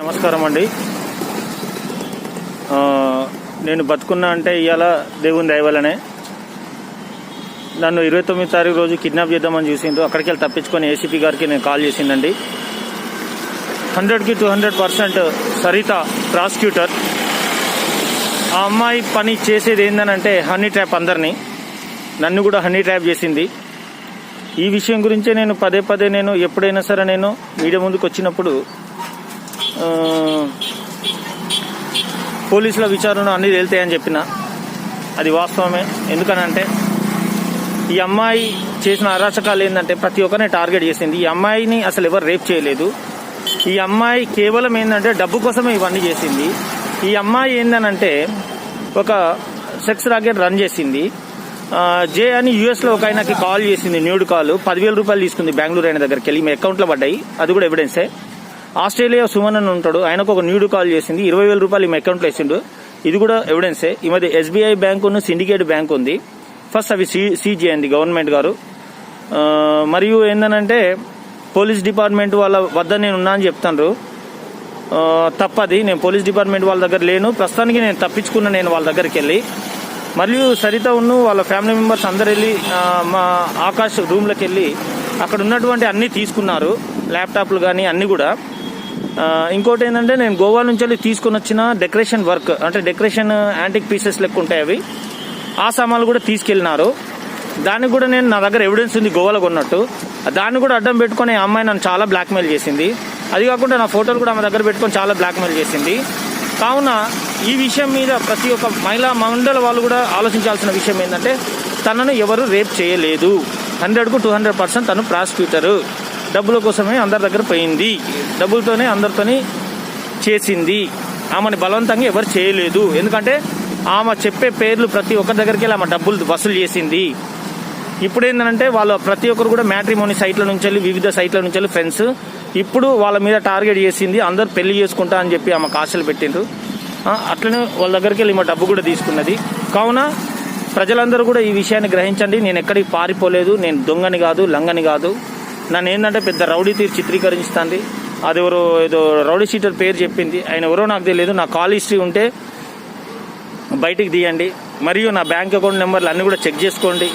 నమస్కారం అండి. నేను బతుకున్నా అంటే ఇవాళ దేవుని దయవలనే నన్ను ఇరవై తొమ్మిది తారీఖు రోజు కిడ్నాప్ చేద్దామని చూసిండు అక్కడికి వెళ్ళి తప్పించుకొని ఏసీపీ గారికి నేను కాల్ చేసిందండి. హండ్రెడ్కి two hundred percent Saritha prosecutor. ఆ అమ్మాయి పని చేసేది ఏందనంటే హనీ ట్రాప్ అందరినీ. నన్ను కూడా హనీ ట్రాప్ చేసింది. ఈ విషయం గురించే నేను పదే పదే నేను ఎప్పుడైనా సరే నేను మీడియా ముందుకు వచ్చినప్పుడు పోలీసుల విచారణ అన్నీ తేలుతాయని చెప్పిన. అది వాస్తవమే. ఎందుకనంటే ఈ అమ్మాయి చేసిన అరాచకాలు ఏంటంటే ప్రతి ఒక్కరిని టార్గెట్ చేసింది. ఈ అమ్మాయిని అసలు ఎవరు రేప్ చేయలేదు. ఈ అమ్మాయి కేవలం ఏంటంటే డబ్బు కోసమే ఇవన్నీ చేసింది. ఈ అమ్మాయి ఏందనంటే ఒక సెక్స్ రాకెట్ రన్ చేసింది. జే అని యూఎస్లో ఒక ఆయనకి కాల్ చేసింది న్యూడ్ కాల్. పదివేల రూపాయలు తీసుకుంది బెంగళూరు ఆయన దగ్గరికి వెళ్ళి మీ అకౌంట్లో పడ్డాయి. అది కూడా ఎవిడెన్సే. ఆస్ట్రేలియా సుమన్ అని ఉంటాడు. ఆయనకు ఒక న్యూడ్ కాల్ చేసింది. ఇరవై వేల రూపాయలు ఈమె అకౌంట్లో వేసిండు. ఇది కూడా ఎవిడెన్సే ఈ మధ్య ఎస్బీఐ బ్యాంక్ ఉన్న సిండికేట్ బ్యాంక్ ఉంది. ఫస్ట్ అవి సీ సీజ్ చేయండి గవర్నమెంట్ గారు. మరియు ఏందనంటే పోలీస్ డిపార్ట్మెంట్ వాళ్ళ వద్ద నేను ఉన్నా అని చెప్తాను తప్పది. నేను పోలీస్ డిపార్ట్మెంట్ వాళ్ళ దగ్గర లేను. ప్రస్తుతానికి నేను తప్పించుకున్నా నేను వాళ్ళ దగ్గరికి వెళ్ళి. మరియు సరిత ఉన్ను వాళ్ళ ఫ్యామిలీ మెంబర్స్ అందరు వెళ్ళి మా ఆకాష్ రూమ్లోకి వెళ్ళి అక్కడ ఉన్నటువంటి అన్నీ తీసుకున్నారు. ల్యాప్టాప్లు కానీ అన్నీ కూడా. ఇంకోటి ఏంటంటే నేను గోవా నుంచి వెళ్ళి తీసుకుని వచ్చిన డెకరేషన్ వర్క్ అంటే డెకరేషన్ యాంటిక్ పీసెస్ లెక్క ఉంటాయి అవి. ఆ సామాన్లు కూడా తీసుకెళ్ళినారు. దానికి కూడా నేను నా దగ్గర ఎవిడెన్స్ ఉంది గోవాలో కొన్నట్టు. దాన్ని కూడా అడ్డం పెట్టుకొని ఆ అమ్మాయి నన్ను చాలా బ్లాక్మెయిల్ చేసింది. అది కాకుండా నా ఫోటోలు కూడా ఆమె దగ్గర పెట్టుకొని చాలా బ్లాక్మెయిల్ చేసింది. కావున ఈ విషయం మీద ప్రతి ఒక్క మహిళా మండల వాళ్ళు కూడా ఆలోచించాల్సిన విషయం ఏంటంటే తనను ఎవరు రేప్ చేయలేదు. హండ్రెడ్కు టూ హండ్రెడ్ పర్సెంట్ తను ప్రాసిక్యూటరు. డబ్బుల కోసమే అందరి దగ్గర పోయింది. డబ్బులతోనే అందరితోని చేసింది. ఆమెను బలవంతంగా ఎవరు చేయలేదు. ఎందుకంటే ఆమె చెప్పే పేర్లు ప్రతి ఒక్కరి దగ్గరికి వెళ్ళి ఆమె డబ్బులు వసూలు చేసింది. ఇప్పుడు ఏంటంటే వాళ్ళ ప్రతి ఒక్కరు కూడా మ్యాట్రిమోని సైట్ల నుంచి వెళ్ళి వివిధ సైట్ల నుంచి వెళ్ళి ఫ్రెండ్స్ ఇప్పుడు వాళ్ళ మీద టార్గెట్ చేసింది అందరు పెళ్ళి చేసుకుంటా అని చెప్పి ఆమె ఆశలు పెట్టిండ్రు. అట్లనే వాళ్ళ దగ్గరికి వెళ్ళి మా డబ్బు కూడా తీసుకున్నది. కావున ప్రజలందరూ కూడా ఈ విషయాన్ని గ్రహించండి. నేను ఎక్కడికి పారిపోలేదు. నేను దొంగని కాదు లంగని కాదు. నన్ను ఏంటంటే పెద్ద రౌడీ తీరు చిత్రీకరించుతుంది అది ఎవరో ఏదో రౌడీ షీటర్ పేరు చెప్పింది. ఆయన ఎవరో నాకు తెలియదు నా కాల్ హిస్టరీ ఉంటే బయటికి తీయండి. మరియు నా బ్యాంక్ అకౌంట్ నెంబర్లు అన్నీ కూడా చెక్ చేసుకోండి.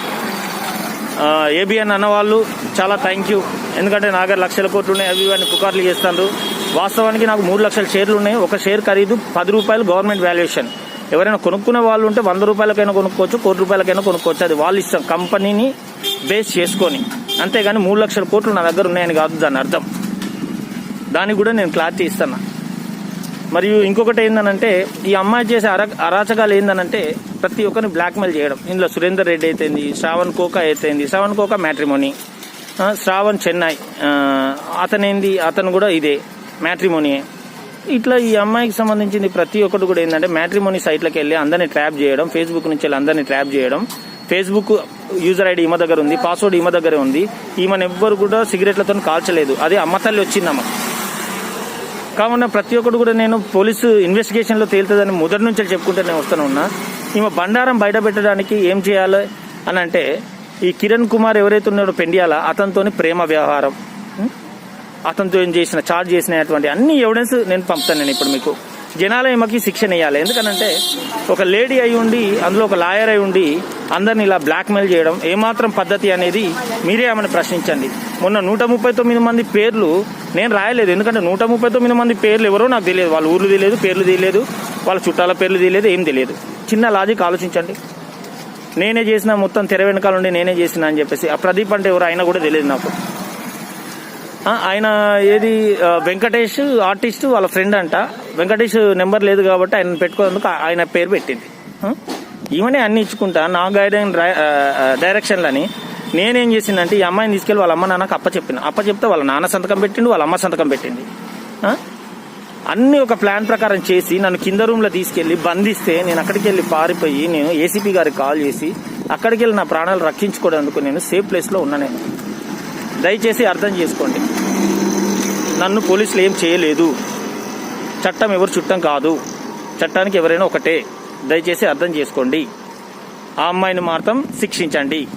ఏబిఎన్ అన్న వాళ్ళు చాలా థ్యాంక్ యూ ఎందుకంటే నా దగ్గర లక్షల కోట్లు ఉన్నాయి. అవి ఇవన్నీ పుకార్లు చేస్తారు వాస్తవానికి నాకు మూడు లక్షల షేర్లు ఉన్నాయి. ఒక షేర్ ఖరీదు పది రూపాయలు గవర్నమెంట్ వాల్యుయేషన్ ఎవరైనా కొనుక్కునే వాళ్ళు ఉంటే వంద రూపాయలకైనా కొనుక్కోవచ్చు కోటి రూపాయలకైనా కొనుక్కోవచ్చు. అది వాళ్ళు ఇష్టం. కంపెనీని బేస్ చేసుకొని. అంతేగాని మూడు లక్షల కోట్లు నా దగ్గర ఉన్నాయని కాదు దాని అర్థం. దానికి కూడా నేను క్లారిటీ ఇస్తాను. మరియు ఇంకొకటి ఏందనంటే ఈ అమ్మాయి చేసే అర అరాచకాలు ఏందనంటే ప్రతి ఒక్కరిని బ్లాక్మెయిల్ చేయడం. ఇందులో సురేందర్ రెడ్డి అయితేంది శ్రావణ్ కోకా అయితేంది శ్రావణ్ కోకా మ్యాట్రిమోని శ్రావణ్ చెన్నై అతనేంది అతను కూడా ఇదే మ్యాట్రిమోనియే. ఇట్లా ఈ అమ్మాయికి సంబంధించింది ప్రతి ఒక్కటి కూడా ఏంటంటే మ్యాట్రిమోని సైట్లకు వెళ్ళి అందరిని ట్రాప్ చేయడం ఫేస్బుక్ నుంచి వెళ్ళి అందరిని ట్రాప్ చేయడం ఫేస్బుక్ యూజర్ ఐడి ఈమె దగ్గర ఉంది పాస్వర్డ్ ఈమె దగ్గరే ఉంది. ఈమెను ఎవ్వరు కూడా సిగరెట్లతో కాల్చలేదు. అదే అమ్మ తల్లి వచ్చిందమ్మ. కావున ప్రతి ఒక్కరు కూడా నేను పోలీసు ఇన్వెస్టిగేషన్లో తేలుతుందని మొదటి నుంచి చెప్పుకుంటూనే వస్తూనే ఉన్నా. ఈమె బండారం బయట పెట్టడానికి ఏం చేయాలి అని అంటే ఈ కిరణ్ కుమార్ ఎవరైతే ఉన్నాడో పెండియాల అతనితోని ప్రేమ వ్యవహారం. అతనితో ఏం చేసిన చార్జ్ చేసినటువంటి అన్ని ఎవిడెన్స్ నేను పంపుతాను నేను ఇప్పుడు మీకు. జనాల ఈమెకి శిక్షణ ఇవ్వాలి ఎందుకనంటే ఒక లేడీ అయి ఉండి అందులో ఒక లాయర్ అయి ఉండి అందరిని ఇలా బ్లాక్మెయిల్ చేయడం ఏమాత్రం పద్ధతి అనేది మీరే ఆమెను ప్రశ్నించండి. మొన్న నూట ముప్పై తొమ్మిది మంది పేర్లు నేను రాయలేదు. ఎందుకంటే నూట ముప్పై తొమ్మిది మంది పేర్లు ఎవరో నాకు తెలియదు. వాళ్ళ ఊర్లు తెలియదు పేర్లు తెలియదు వాళ్ళ చుట్టాల పేర్లు తెలియదు ఏం తెలియదు. చిన్న లాజిక్ ఆలోచించండి. నేనే చేసిన మొత్తం తెర వెనకాల ఉండి నేనే చేసిన అని చెప్పేసి. ఆ ప్రదీప్ అంటే ఎవరు అయినా కూడా తెలియదు నాకు. ఆయన ఏది వెంకటేష్ ఆర్టిస్ట్ వాళ్ళ ఫ్రెండ్ అంట. వెంకటేష్ నెంబర్ లేదు కాబట్టి ఆయన పెట్టుకోవడానికి ఆయన పేరు పెట్టింది. ఈమెనే అన్ని ఇచ్చుకుంటా. నా గైడెన్ డైరెక్షన్లని నేనేం చేసిందంటే ఈ అమ్మాయిని తీసుకెళ్ళి వాళ్ళ అమ్మ నాన్నకు అప్ప చెప్పిన. అప్ప చెప్తే వాళ్ళ నాన్న సంతకం పెట్టిండు వాళ్ళ అమ్మ సంతకం పెట్టింది. అన్ని ఒక ప్లాన్ ప్రకారం చేసి నన్ను కింద రూమ్లో తీసుకెళ్ళి తీసుకెళ్ళి బంధిస్తే నేను అక్కడికి వెళ్ళి పారిపోయి నేను ఏసీపీ గారికి కాల్ చేసి అక్కడికి వెళ్ళి నా ప్రాణాలు రక్షించుకోవడానికి నేను సేఫ్ ప్లేస్లో ఉన్నా నేను. దయచేసి అర్థం చేసుకోండి. నన్ను పోలీసులు ఏం చేయలేదు. చట్టం ఎవరు చుట్టం కాదు. చట్టానికి ఎవరైనా ఒకటే. దయచేసి అర్థం చేసుకోండి. ఆ అమ్మాయిని మాత్రం శిక్షించండి.